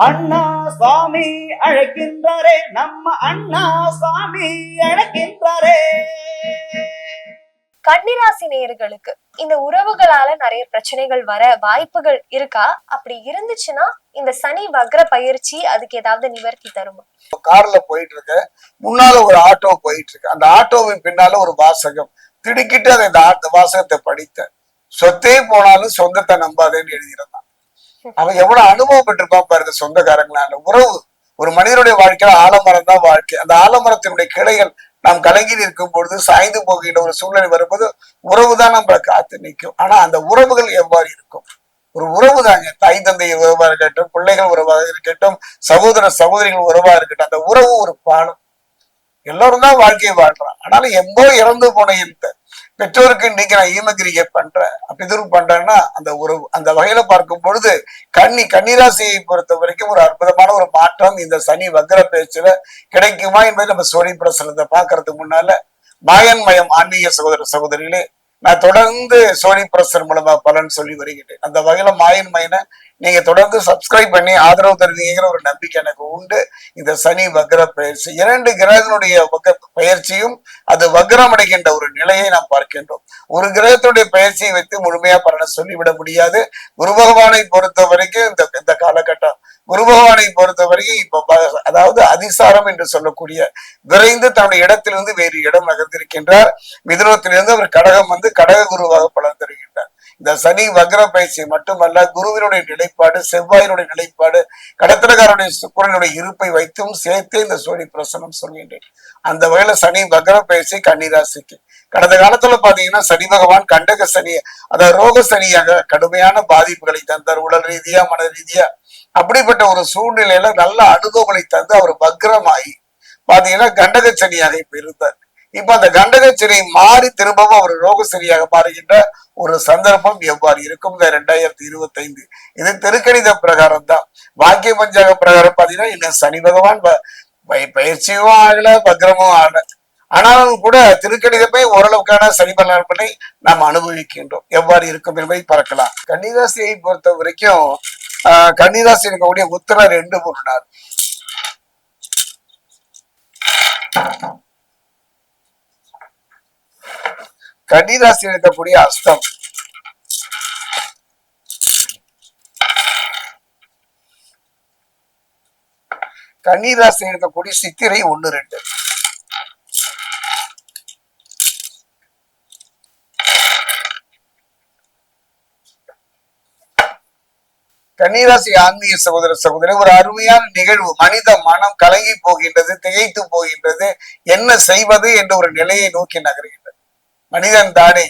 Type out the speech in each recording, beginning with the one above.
அண்ணா சுவாமி அழைக்கின்றாரே நம்ம அண்ணா சுவாமி அழைக்கின்றாரே. கன்னிராசி நேயர்களுக்கு இந்த உறவுகளால நிறைய பிரச்சனைகள் வர வாய்ப்புகள் இருக்கா? அப்படி இருந்துச்சுன்னா இந்த சனி வக்ர பயிற்சி அதுக்கு ஏதாவது நிவர்த்தி தருமா? கார்ல போயிட்டு இருக்க முன்னால ஒரு ஆட்டோ போயிட்டு இருக்கு அந்த ஆட்டோவின் பின்னால ஒரு வாசகம். திடுக்கிட்டு அதை இந்த ஆ- வாசகத்தை படித்தேன். சொத்தே போனாலும் சொந்தத்தை நம்பாதேன்னு எழுதியிருந்தான். அவன் எவ்வளவு அனுபவம் பெற்றிருப்பான் பாருங்க சொந்தக்காரங்களால உறவு ஒரு மனிதனுடைய வாழ்க்கையில ஆலமரம் தான் வாழ்க்கை. அந்த ஆலமரத்தினுடைய கிளைகள் நாம் கலங்கி நிற்கும் பொழுது சாய்ந்து போகின்ற ஒரு சூழ்நிலை வரும்போது உறவு தான் நம்மளை காத்து நிற்கும். ஆனா அந்த உறவுகள் எவ்வாறு இருக்கும்? ஒரு உறவு தாங்க. தாய் தந்தை உறவா இருக்கட்டும் பிள்ளைகள் உறவாக இருக்கட்டும் சகோதர சகோதரிகள் உறவா இருக்கட்டும் அந்த உறவு ஒரு பாலம் எல்லாரும் தான் வாழ்க்கையை வாழ்றான் ஆனாலும் எம்போ இறந்து போன இந்த பெற்றோருக்கு இன்னைக்கு நான் ஈமகிரியை பண்றேன். பிதுரு பண்றேன்னா அந்த உறவு அந்த வகையில பார்க்கும் பொழுது கன்னி கன்னிராசியை பொறுத்த வரைக்கும் ஒரு அற்புதமான ஒரு மாற்றம் இந்த சனி வக்ர பேச்சுல கிடைக்குமா என்பதை நம்ம சோழி பிரசனத்தை பாக்குறதுக்கு முன்னால மாயன்மயம் ஆன்மீக சகோதர சகோதரிகளே நான் தொடர்ந்து சோனி பிரசர் மூலமா பலன் சொல்லி வருகிறேன். அந்த வகையில மாயன் நீங்கள் நீங்க தொடர்ந்து சப்ஸ்கிரைப் பண்ணி ஆதரவு தருவீங்கிற ஒரு நம்பிக்கை எனக்கு உண்டு. இந்த சனி வக்ர பயிற்சி இரண்டு கிரகங்களுடைய வக பயிற்சியும் அது வக்ரம் அடைகின்ற ஒரு நிலையை நாம் பார்க்கின்றோம். ஒரு கிரகத்துடைய பயிற்சியை வைத்து முழுமையா பலனை சொல்லிவிட முடியாது. குரு பகவானை பொறுத்த வரைக்கும் இந்த இந்த காலகட்டம் குரு பகவானை பொறுத்த வரைக்கும் இப்ப அதாவது அதிசாரம் என்று சொல்லக்கூடிய விரைந்து தன்னுடைய இடத்திலிருந்து வேறு இடம் நகர்ந்திருக்கின்றார். மிதுனத்திலிருந்து அவர் கடகம் வந்து கடக குருவாக பலன் தருகின்றார். இந்த சனி வக்ர பயிற்சி மட்டுமல்ல குருவினுடைய நிலைப்பாடு செவ்வாயினுடைய நிலைப்பாடு கடத்தலக்காரனுடைய சுக்கரனுடைய இருப்பை வைத்தும் சேர்த்தே இந்த சூரிய பிரசனம் சொல்கின்றேன். அந்த வகையில சனி வக்ர பயிற்சி கன்னிராசிக்கு. கடந்த காலத்துல பாத்தீங்கன்னா சனி பகவான் கண்டக சனி அதாவது ரோக சனியாக கடுமையான பாதிப்புகளை தந்தார் உடல் ரீதியா மன ரீதியா. அப்படிப்பட்ட ஒரு சூழ்நிலையில நல்ல அனுபவங்களை தந்து அவர் வக்ரமாகி பாத்தீங்கன்னா கண்டக சனியாக இப்ப இருந்தார். இப்ப அந்த கண்டக மாறி திரும்பவும் அவர் ரோக சரியாக மாறுகின்ற ஒரு சந்தர்ப்பம் எவ்வாறு இருக்கும் இந்த ரெண்டாயிரத்தி இருபத்தி ஐந்து இது திருக்கணித பிரகாரம் தான் வாக்கிய பஞ்சாங்க பிரகாரம் பாத்தீங்கன்னா இன்னும் சனி பகவான் ப- பயிற்சியும் ஆகல பக்ரமும் ஆகல. ஆனாலும் கூட திருக்கணிதமே ஓரளவுக்கான சனி பலனை நாம் அனுபவிக்கின்றோம். எவ்வாறு இருக்கும் என்பதை பார்க்கலாம். கன்னிராசியை பொறுத்த வரைக்கும் ஆஹ் கன்னிராசி இருக்கக்கூடிய உத்தர ரெண்டு மூணு நாள் கன்னிராசி இருக்கக்கூடிய அஸ்தம் கன்னிராசி இருக்கக்கூடிய சித்திரை ஒன்னு ரெண்டு. கன்னிராசி ஆன்மீக சகோதர சகோதரி ஒரு அருமையான நிகழ்வு. மனித மனம் கலங்கி போகின்றது திகைத்து போகின்றது. என்ன செய்வது என்ற ஒரு நிலையை நோக்கி நகர்கிறது. மனிதன் தானே.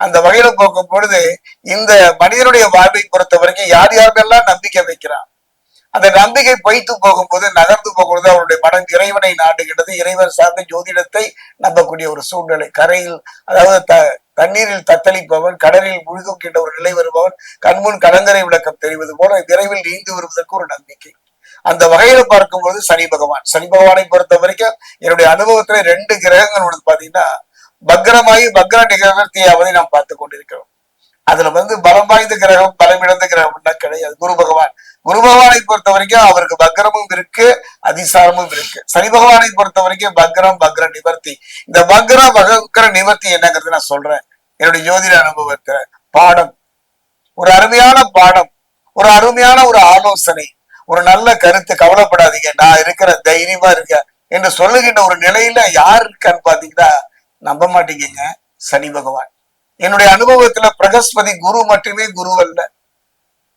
அந்த வகையில போக்கும் பொழுது இந்த மனிதனுடைய வாழ்வை பொறுத்த வரைக்கும் யார் யாருக்கெல்லாம் நம்பிக்கை வைக்கிறான்? அந்த நம்பிக்கை பொய்த்து போகும்போது நகர்ந்து போகும்போது அவருடைய மனம் இறைவனை நாடுகின்றது. இறைவன் சார்ந்த ஜோதிடத்தை நம்பக்கூடிய ஒரு சூழ்நிலை. கரையில் அதாவது த தண்ணீரில் தத்தளிப்பவன் கடலில் முழுகுகின்ற ஒரு நிலை வருபவன் கண்முன் கலங்கரை விளக்கம் தெரிவது போல விரைவில் நீந்து வருவதற்கு ஒரு நம்பிக்கை. அந்த வகையில பார்க்கும்போது சனி பகவான். சனி பகவானை பொறுத்த வரைக்கும் என்னுடைய அனுபவத்துல ரெண்டு கிரகங்கள் ஒன்று பாத்தீங்கன்னா பக்ரமாகி பக்ர நிகழ்த்தியாவதை நாம் பார்த்து கொண்டிருக்கிறோம். அதுல வந்து பலம் வாய்ந்த கிரகம் பலமிழந்த கிரகம்னா கிடையாது. குரு பகவான். குரு பகவானை பொறுத்த வரைக்கும் அவருக்கு பக்ரமும் இருக்கு அதிசாரமும் இருக்கு. சனி பகவானை பொறுத்த வரைக்கும் பக்ரம் பக்ர நிவர்த்தி. இந்த பக்ர பகர நிவர்த்தி என்னங்கிறது நான் சொல்றேன். என்னுடைய ஜோதிட அனுபவத்துல. பாடம். ஒரு அருமையான பாடம். ஒரு அருமையான ஒரு ஆலோசனை. ஒரு நல்ல கருத்து. கவலைப்படாதீங்க. நான் இருக்கிற தைரியமா இருக்கேன் என்று சொல்லுகின்ற ஒரு நிலையில யார் இருக்கான்னு பாத்தீங்கன்னா நம்ப மாட்டீங்க சனி பகவான். என்னுடைய அனுபவத்துல பிரகஸ்பதி குரு மட்டுமே குரு அல்ல.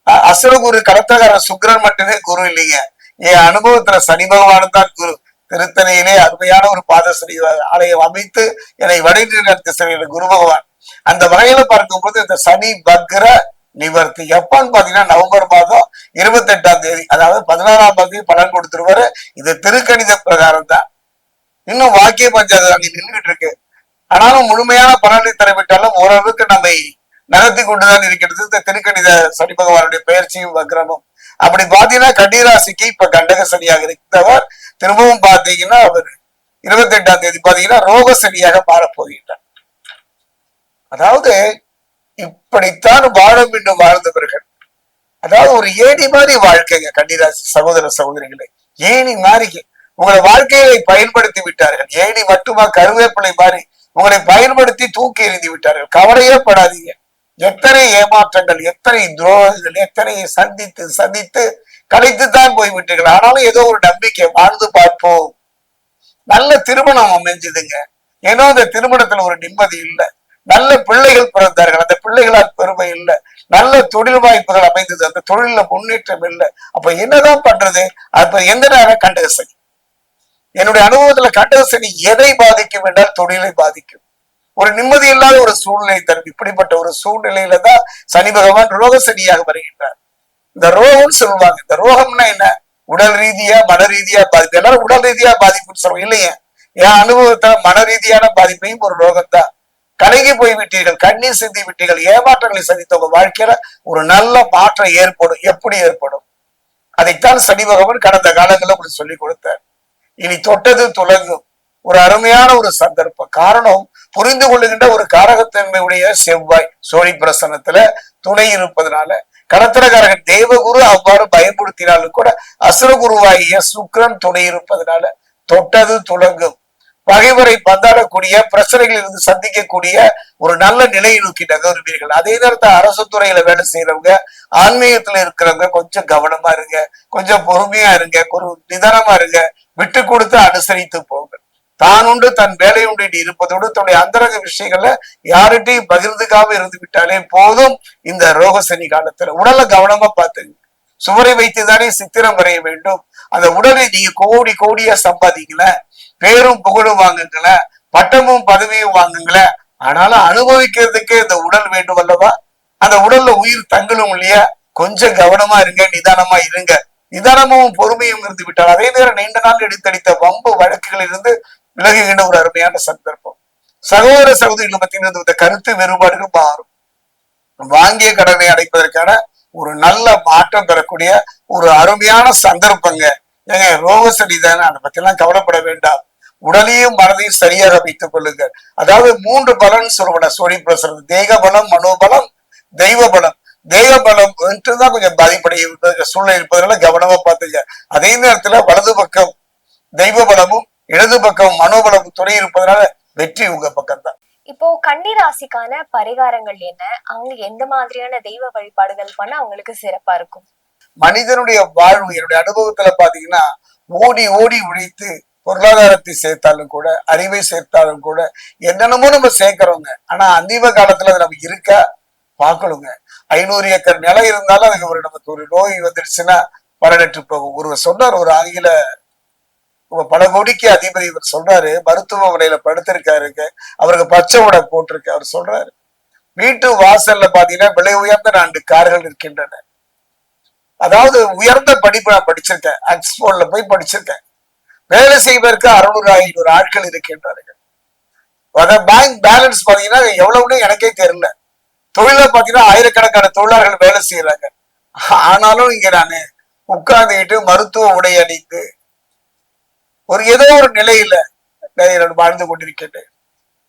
அ- அசுரகுரு கடத்தகார சுக்கிரன் மட்டுமே குரு இல்லைங்க. என் அனுபவத்துல சனி பகவான் தான் குரு. திருத்தணியிலே அருமையான ஒரு பாதசனி ஆலயம் அமைத்து என்னை வடிந்து நடத்த செல்கிற குரு பகவான். அந்த வகையில பார்க்கும்போது இந்த சனி பக்ர நிவர்த்தி. எப்பன்னு பாத்தீங்கன்னா நவம்பர் மாதம் இருபத்தி எட்டாம் தேதி அதாவது பதினாறாம் தேதி பலன் கொடுத்துருவாரு. இது திருக்கணித பிரகாரம் தான். இன்னும் வாக்கிய பஞ்சாயத்து அங்க நின்றுட்டு இருக்கு. ஆனாலும் முழுமையான பலனை தரவிட்டாலும் ஓரளவுக்கு நம்மை நகர்த்தி கொண்டுதான் இருக்கிறது. இந்த திருக்கணித சனி பகவானுடைய பெயர்ச்சியும் வக்ரமும். அப்படி பாத்தீங்கன்னா கன்னிராசிக்கு இப்ப கண்டக சனியாக இருந்தவர் திரும்பவும் பாத்தீங்கன்னா அவர் இருபத்தி எட்டாம் தேதி பாத்தீங்கன்னா ரோக சனியாக மாறப்போகின்றார். அதாவது இப்படித்தான் வாழும் இன்னும் வாழ்ந்தவர்கள். அதாவது ஒரு ஏணி மாதிரி வாழ்க்கைங்க கன்னிராசி சகோதர சகோதரிகளை. ஏணி மாதிரி உங்களை வாழ்க்கையை பயன்படுத்தி விட்டார்கள். ஏணி மட்டுமா கருவேப்பிலை மாதிரி உங்களை பயன்படுத்தி தூக்கி எறிந்து விட்டார்கள். கவலையே படாதீங்க. எத்தனை ஏமாற்றங்கள் எத்தனை துரோகங்கள் எத்தனை சந்தித்து சந்தித்து கலைத்துத்தான் போய்விட்டீர்கள். ஆனாலும் ஏதோ ஒரு நம்பிக்கை வாழ்ந்து பார்ப்போம். நல்ல திருமணம் அமைஞ்சதுங்க. ஏன்னா அந்த திருமணத்துல ஒரு நிம்மதி இல்லை. நல்ல பிள்ளைகள் பிறந்தார்கள். அந்த பிள்ளைகளால் பெருமை இல்லை. நல்ல தொழில் வாய்ப்புகள் அமைந்தது. அந்த தொழில முன்னேற்றம் இல்லை. அப்ப என்னதான் பண்றது? அப்ப எந்த நேரம் கண்டக என்னுடைய அனுபவத்துல கண்டசனி எதை பாதிக்கும் என்றால் தொழிலை பாதிக்கும். ஒரு நிம்மதி இல்லாத ஒரு சூழ்நிலை தரும். இப்படிப்பட்ட ஒரு சூழ்நிலையில தான் சனி பகவான் ரோக சனியாக வருகின்றார். இந்த ரோகம்னு சொல்லுவாங்க. இந்த ரோகம்னா என்ன? உடல் ரீதியா மன ரீதியா பாதிப்பு எல்லாரும் உடல் ரீதியா பாதிப்புன்னு சொல்லுவோம் இல்லையே? என் அனுபவத்துல மன ரீதியான பாதிப்பையும் ஒரு ரோகம் தான் கலங்கி போய் விட்டீர்கள் கண்ணீர் சிந்தி விட்டீர்கள் ஏமாற்றங்களை சந்தித்த உங்க வாழ்க்கையில ஒரு நல்ல மாற்றம் ஏற்படும். எப்படி ஏற்படும்? அதைத்தான் சனி பகவான் கடந்த காலங்களில் உங்களுக்கு சொல்லி கொடுத்தார். இனி தொட்டது துலங்கும். ஒரு அருமையான ஒரு சந்தர்ப்பம் காரணம் புரிந்து கொள்ளுகின்ற ஒரு காரகத்தன்மையுடைய செவ்வாய் சோழி பிரசனத்துல துணை இருப்பதனால. கடத்திரகாரகன் தேவகுரு அவ்வாறு பயன்படுத்தினாலும் கூட அசுரகுருவாகிய சுக்ரன் துணை இருப்பதனால தொட்டது துலங்கும். பகைவரை பந்தாடக்கூடிய பிரச்சனைகளில் இருந்து சந்திக்கக்கூடிய ஒரு நல்ல நிலையை நோக்கி நகருவீர்கள். அதே நேரத்தில் அரசு துறையில வேலை செய்யறவங்க ஆன்மீகத்துல இருக்கிறவங்க கொஞ்சம் கவனமா இருங்க கொஞ்சம் பொறுமையா இருங்க ஒரு நிதானமா இருங்க விட்டு கொடுத்து அனுசரித்து போங்க. தான் உண்டு தன் வேலை உண்டு. இருப்பதோடு தன்னுடைய அந்தரங்க விஷயங்கள்ல யார்கிட்டையும் பகிர்ந்துக்காம இருந்து விட்டாலே போதும் இந்த ரோக சனி காலத்துல. உடலை கவனமா பார்த்துங்க. சுவரை வைத்துதானே சித்திரம் வரைய வேண்டும். அந்த உடலை நீங்க கோடி கோடியா சம்பாதிக்கல. பேரும் புகழும் வாங்குங்கள. பட்டமும் பதவியும் வாங்குங்கள. ஆனாலும் அனுபவிக்கிறதுக்கு இந்த உடல் வேண்டும் அல்லவா? அந்த உடல்ல உயிர் தங்கலும் இல்லையா? கொஞ்சம் கவனமா இருங்க நிதானமா இருங்க. நிதானமும் பொறுமையும் இருந்து விட்டால் அதே நேரம் நீண்ட நாள் எடுத்தடித்த வம்பு வழக்குகளில் இருந்து விலகுகின்ற ஒரு அருமையான சந்தர்ப்பம். சகோதர சகோதரிகள் மத்தியில் இந்த கருத்து வேறுபாடுகள் மாறும். வாங்கிய கடனை அடைப்பதற்கான ஒரு நல்ல மாற்றம் பெறக்கூடிய ஒரு அருமையான சந்தர்ப்பங்க. ஏங்க ரோக தானே அதை பத்தி எல்லாம் கவலைப்பட வேண்டாம். உடலையும் மனதையும் சரியாக வைத்துக் கொள்ளுங்கள். அதாவது மூன்று பலன் சொல்லுவோம் சோழி பிரசனம் தேக பலம் மனோபலம் தெய்வ பலம் தெய்வ பலம் தான் கொஞ்சம் பாதிப்படைய சூழ்நிலை இருப்பதனால கவனமா பார்த்துங்க. அதே நேரத்துல வலது பக்கம் தெய்வ பலமும் இடது பக்கம் மனோபலமும் துணை இருப்பதனால வெற்றி உங்க பக்கம் தான் இப்போ கன்னிராசிக்கான பரிகாரங்கள் என்ன? அவங்க எந்த மாதிரியான தெய்வ வழிபாடுகள் பண்ண அவங்களுக்கு சிறப்பா இருக்கும்? மனிதனுடைய வாழ்வு என்னுடைய அனுபவத்துல பாத்தீங்கன்னா ஓடி ஓடி உழைத்து பொருளாதாரத்தை சேர்த்தாலும் கூட அறிவை சேர்த்தாலும் கூட என்னென்னமோ நம்ம சேர்க்கிறோங்க. ஆனா அந்திம காலத்துல அது நமக்கு இருக்கா? பார்க்கணுங்க. ஐநூறு ஏக்கர் நிலம் இருந்தாலும் அதுக்கு ஒரு நமக்கு ஒரு நோய் வந்துடுச்சுன்னா பலனற்று போகும். ஒருவர் சொன்னார் ஒரு ஆங்கில பல கோடிக்கு அதிபதி இவர் சொல்றாரு மருத்துவமனையில படுத்திருக்காருங்க. அவருக்கு பச்சை உடை போட்டிருக்கு. அவர் சொல்றாரு வீட்டு வாசல்ல பாத்தீங்கன்னா விலை உயர்ந்த நான்கு கார்கள் இருக்கின்றன அதாவது உயர்ந்த படிப்பு நான் படிச்சிருக்கேன். ஆக்ஸ்போர்ட்ல போய் படிச்சிருக்கேன். வேலை செய்வதற்கு அறுநூறு ஐநூறு ஆட்கள் இருக்கின்றார்கள். பேங்க் பேலன்ஸ் பாத்தீங்கன்னா எவ்வளவுன்னு எனக்கே தெரியல. தொழில பாத்தீங்கன்னா ஆயிரக்கணக்கான தொழிலாளர்கள் வேலை செய்யறாங்க ஆனாலும் இங்க நானு உட்கார்ந்துக்கிட்டு மருத்துவ உடை அணிந்து ஒரு ஏதோ ஒரு நிலையில வாழ்ந்து கொண்டிருக்கின்றேன்.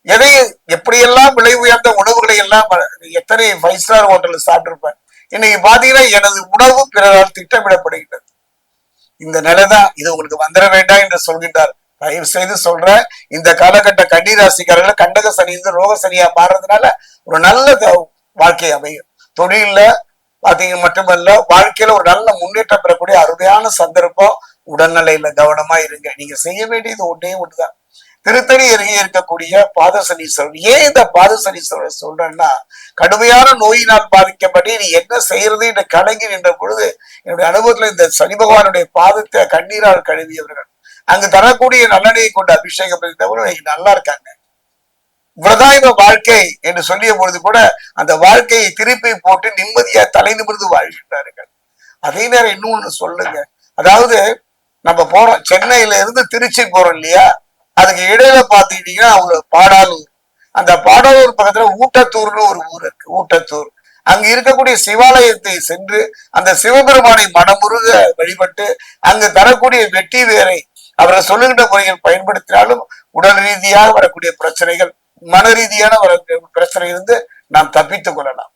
எதை எப்படியெல்லாம் விலை உயர்ந்த உணவுகளை எல்லாம் எத்தனை ஃபைவ் ஸ்டார் ஹோட்டல்ல சாப்பிட்டிருப்பேன். இன்னைக்கு பாத்தீங்கன்னா எனது உணவு பிறரால் திட்டமிடப்படுகின்றது. இந்த நிலைதான் இது உங்களுக்கு வந்துட வேண்டாம் என்று சொல்கின்றார். தயவு செய்து சொல்றேன் இந்த காலகட்ட கன்னிராசிக்காரர்கள் கண்டக சனி இருந்து ரோக சனியா மாறுறதுனால ஒரு நல்ல வாழ்க்கை அமையும். தொழில்ல பாத்தீங்க மட்டுமல்ல வாழ்க்கையில ஒரு நல்ல முன்னேற்றம் பெறக்கூடிய அருமையான சந்தர்ப்பம் உடல்நிலையில கவனமா இருங்க. நீங்க செய்ய வேண்டியது ஒன்றே ஒன்றுதான் திருத்தணி அருகே இருக்கக்கூடிய பாதசனீஸ்வரர் ஏன் இந்த பாதசனீஸ்வரர் சொல்றேன்னா கடுமையான நோயினால் பாதிக்கப்பட்டு நீ என்ன செய்யறது என்று கலங்கி நின்ற பொழுது என்னுடைய அனுபவத்துல இந்த சனி பகவானுடைய பாதத்தை கண்ணீரால் கழுவியவர்கள். அங்கு தரக்கூடிய நல்லனையை கொண்டு அபிஷேகம் செய்தவர்கள் நல்லா இருக்காங்க. விரதாயுத வாழ்க்கை என்று சொல்லிய பொழுது கூட அந்த வாழ்க்கையை திருப்பி போட்டு நிம்மதியா தலை நிமிர்ந்து வாழ்கின்றார்கள். அதே நேரம் இன்னொன்னு சொல்லுங்க. அதாவது நம்ம போறோம் சென்னையில இருந்து திருச்சி போறோம் இல்லையா? அதுக்கு இடையில பாத்துக்கிட்டீங்கன்னா அவங்க பாடாலூர். அந்த பாடாலூர் பக்கத்துல ஊட்டத்தூர்னு ஒரு ஊர் இருக்கு ஊட்டத்தூர். அங்க இருக்கக்கூடிய சிவாலயத்தை சென்று அந்த சிவபெருமானை மனமுருக வழிபட்டு அங்கு தரக்கூடிய வெட்டி வேரை அவரை சொல்லுகின்ற முறையில் பயன்படுத்தினாலும் உடல் ரீதியாக வரக்கூடிய பிரச்சனைகள் மன ரீதியான ஒரு பிரச்சனை இருந்து நாம் தப்பித்துக் கொள்ளலாம்.